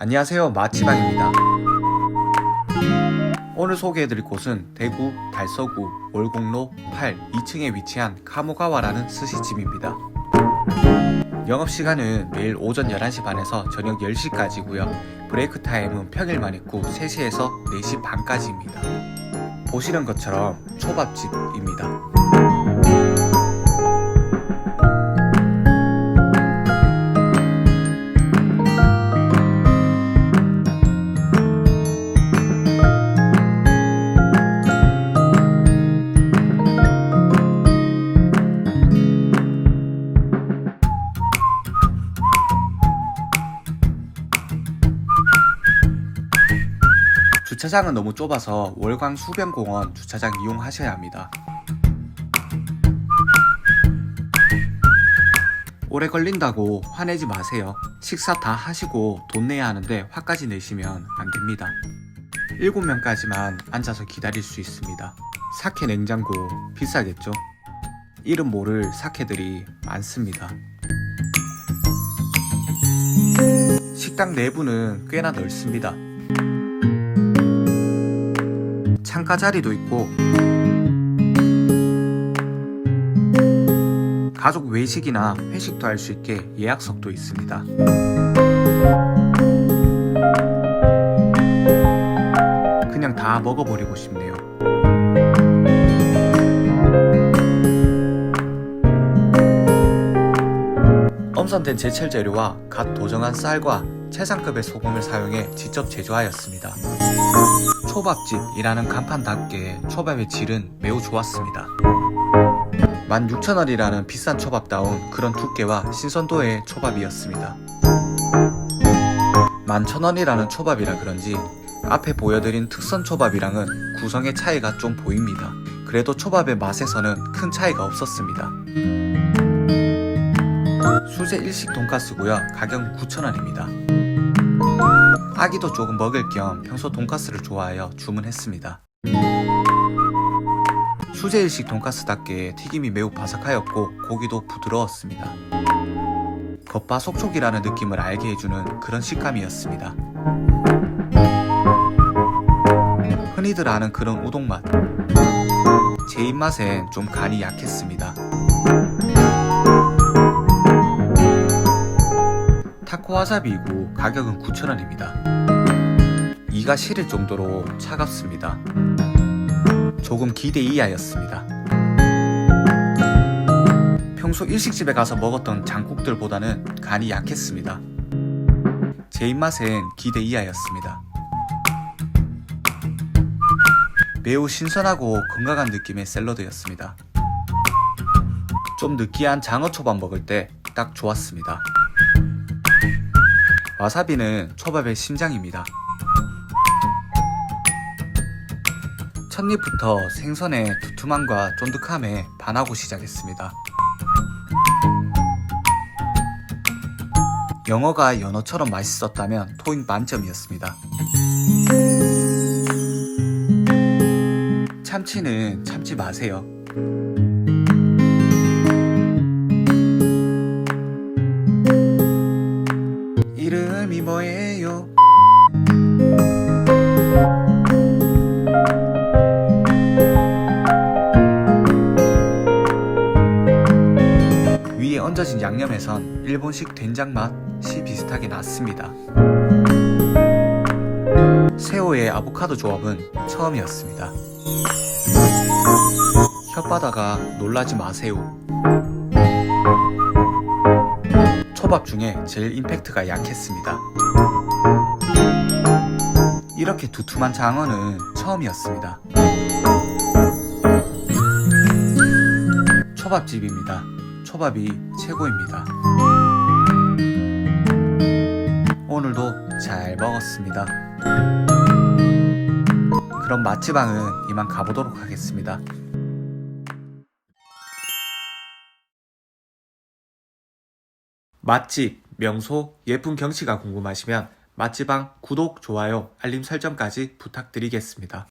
안녕하세요 마치방입니다. 오늘 소개해드릴 곳은 대구 달서구 월곡로 8 2층에 위치한 카모가와라는 스시집입니다. 영업시간은 매일 오전 11시 반에서 저녁 10시까지고요. 브레이크 타임은 평일만 있고 3시에서 4시 반까지입니다. 보시는 것처럼 초밥집입니다 주차장은 너무 좁아서 월광 수변공원 주차장 이용하셔야 합니다. 오래 걸린다고 화내지 마세요. 식사 다 하시고 돈 내야 하는데 화까지 내시면 안 됩니다. 7명까지만 앉아서 기다릴 수 있습니다. 사케 냉장고 비싸겠죠? 이름 모를 사케들이 많습니다. 식당 내부는 꽤나 넓습니다. 창가 자리도 있고 가족 외식이나 회식도 할 수 있게 예약석도 있습니다. 그냥 다 먹어버리고 싶네요. 엄선된 제철 재료와 갓 도정한 쌀과 최상급의 소금을 사용해 직접 제조하였습니다. 초밥집이라는 간판답게 초밥의 질은 매우 좋았습니다. 16,000원이라는 비싼 초밥다운 그런 두께와 신선도의 초밥이었습니다. 11,000원이라는 초밥이라 그런지 앞에 보여드린 특선 초밥이랑은 구성의 차이가 좀 보입니다. 그래도 초밥의 맛에서는 큰 차이가 없었습니다. 수제 일식 돈가스고요. 가격은 9,000원입니다. 아기도 조금 먹을 겸 평소 돈가스를 좋아하여 주문했습니다. 수제 일식 돈가스답게 튀김이 매우 바삭하였고 고기도 부드러웠습니다. 겉바속촉이라는 느낌을 알게 해주는 그런 식감이었습니다. 흔히들 아는 그런 우동 맛. 제 입맛엔 좀 간이 약했습니다. 타코 와사비이고 가격은 9,000원입니다. 이가 시릴 정도로 차갑습니다. 조금 기대 이하였습니다. 평소 일식집에 가서 먹었던 장국들보다는 간이 약했습니다. 제 입맛엔 기대 이하였습니다. 매우 신선하고 건강한 느낌의 샐러드였습니다. 좀 느끼한 장어 초밥 먹을 때 딱 좋았습니다. 와사비는 초밥의 심장입니다. 첫입부터 생선의 두툼함과 쫀득함에 반하고 시작했습니다. 영어가 연어처럼 맛있었다면 토익 만점이었습니다. 참치는 참지 마세요. 뭐예요? 위에 얹어진 양념에선 일본식 된장 맛이 비슷하게 났습니다. 새우의 아보카도 조합은 처음이었습니다. 혓바다가 놀라지 마세요. 초밥 중에 제일 임팩트가 약했습니다. 이렇게 두툼한 장어는 처음이었습니다. 초밥집입니다. 초밥이 최고입니다. 오늘도 잘 먹었습니다. 그럼 맛지방은 이만 가보도록 하겠습니다. 맛집, 명소, 예쁜 경치가 궁금하시면 맛지방 구독, 좋아요, 알림 설정까지 부탁드리겠습니다.